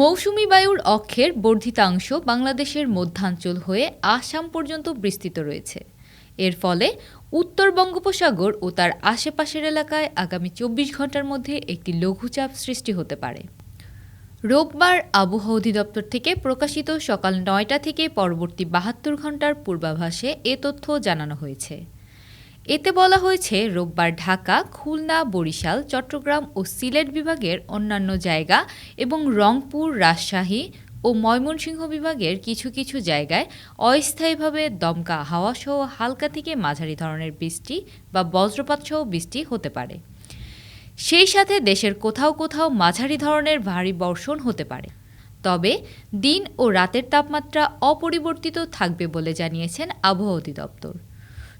মৌসুমি বায়ুর অক্ষের বর্ধিতাংশ বাংলাদেশের মধ্যাঞ্চল হয়ে আসাম পর্যন্ত বিস্তৃত রয়েছে। এর ফলে উত্তর বঙ্গোপসাগর ও তার আশেপাশের এলাকায় আগামী চব্বিশ ঘণ্টার মধ্যে একটি লঘুচাপ সৃষ্টি হতে পারে। রোববার আবহাওয়া অধিদপ্তর থেকে প্রকাশিত সকাল নয়টা থেকে পরবর্তী বাহাত্তর ঘণ্টার পূর্বাভাসে এ তথ্য জানানো হয়েছে। এতে বলা হয়েছে, রোববার ঢাকা, খুলনা, বরিশাল, চট্টগ্রাম ও সিলেট বিভাগের অন্যান্য জায়গা এবং রংপুর, রাজশাহী ও ময়মনসিংহ বিভাগের কিছু কিছু জায়গায় অস্থায়ীভাবে দমকা হাওয়াসহ হালকা থেকে মাঝারি ধরনের বৃষ্টি বা বজ্রপাতসহ বৃষ্টি হতে পারে। সেই সাথে দেশের কোথাও কোথাও মাঝারি ধরনের ভারী বর্ষণ হতে পারে। তবে দিন ও রাতের তাপমাত্রা অপরিবর্তিত থাকবে বলে জানিয়েছেন আবহাওয়া অধিদপ্তর।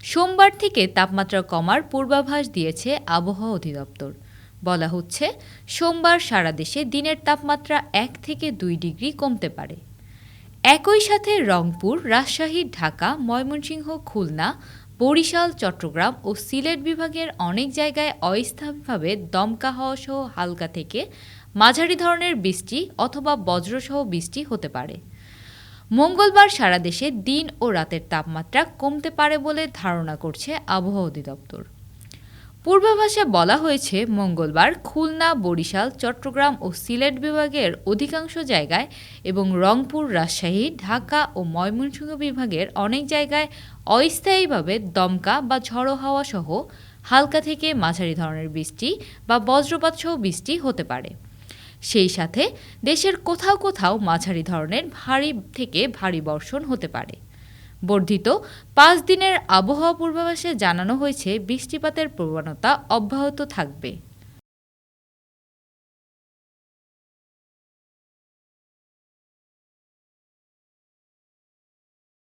সোমবার থেকে তাপমাত্রা কমার পূর্বাভাস দিয়েছে আবহাওয়া অধিদপ্তর। বলা হচ্ছে, সোমবার সারা দেশে দিনের তাপমাত্রা এক থেকে দুই ডিগ্রি কমতে পারে। একই সাথে রংপুর, রাজশাহী, ঢাকা, ময়মনসিংহ, খুলনা, বরিশাল, চট্টগ্রাম ও সিলেট বিভাগের অনেক জায়গায় অস্থায়ীভাবে দমকা হওয়া সহ হালকা থেকে মাঝারি ধরনের বৃষ্টি অথবা বজ্রসহ বৃষ্টি হতে পারে। মঙ্গলবার সারা দেশে দিন ও রাতের তাপমাত্রা কমতে পারে বলে ধারণা করছে আবহাওয়া অধিদপ্তর। পূর্বাভাসে বলা হয়েছে, মঙ্গলবার খুলনা, বরিশাল, চট্টগ্রাম ও সিলেট বিভাগের অধিকাংশ জায়গায় এবং রংপুর, রাজশাহী, ঢাকা ও ময়মনসিংহ বিভাগের অনেক জায়গায় অস্থায়ীভাবে দমকা বা ঝড়ো হাওয়া সহ হালকা থেকে মাঝারি ধরনের বৃষ্টি বা বজ্রপাত সহ বৃষ্টি হতে পারে। সেই সাথে দেশের কোথাও কোথাও মাঝারি ধরনের ভারী থেকে ভারী বর্ষণ হতে পারে। বর্ধিত পাঁচ দিনের আবহাওয়া পূর্বাভাসে জানানো হয়েছে বৃষ্টিপাতের প্রবণতা অব্যাহত থাকবে।